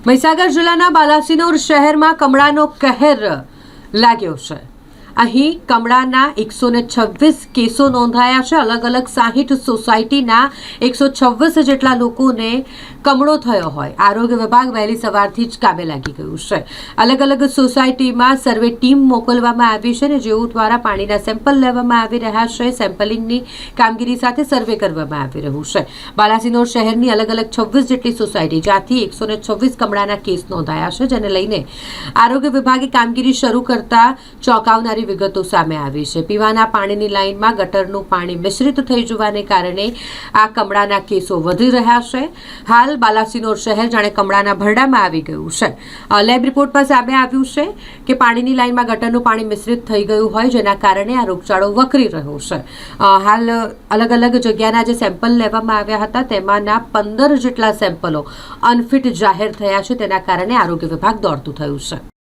મહીસાગર જિલ્લાના બાલાસિનોર શહેરમાં કમળાનો કહેર લાગ્યો છે. અહીં કમળાના એકસો ને છવ્વીસ કેસો નોંધાયા છે. અલગ અલગ સાહીઠ સોસાયટીના એકસો છવ્વીસ જેટલા લોકોને કમળો થયો હોય. આરોગ્ય વિભાગ વહેલી સવારથી જ કામે લાગી ગયું છે. અલગ અલગ સોસાયટીમાં સર્વે ટીમ મોકલવામાં આવી છે અને જેઓ દ્વારા પાણીના સેમ્પલ લેવામાં આવી રહ્યા છે. સેમ્પલિંગની કામગીરી સાથે સર્વે કરવામાં આવી રહ્યું છે. બાલાસિનોર શહેરની અલગ અલગ છવ્વીસ જેટલી સોસાયટી જ્યાંથી એકસો ને છવ્વીસ કમળાના કેસ નોંધાયા છે, જેને લઈને આરોગ્ય વિભાગે કામગીરી શરૂ કરતા ચોંકાવનારી વિગતો સામે આવી છે. પીવાના પાણીની લાઇનમાં ગટરનું પાણી મિશ્રિત થઈ જવાને કારણે આ કમળાના કેસો વધી રહ્યા છે. હાલ બાલાસિનોર શહેર જાણે કમળાના ભરડામાં આવી ગયું છે. લેબ રિપોર્ટ પર સામે આવ્યું છે કે પાણીની લાઇનમાં ગટરનું પાણી મિશ્રિત થઈ ગયું હોય જેના કારણે આ રોગચાળો વકરી રહ્યો છે. હાલ અલગ અલગ જગ્યાના જે સેમ્પલ લેવામાં આવ્યા હતા તેમાંના પંદર જેટલા સેમ્પલો અનફિટ જાહેર થયા છે. તેના કારણે આરોગ્ય વિભાગ દોડતું થયું છે.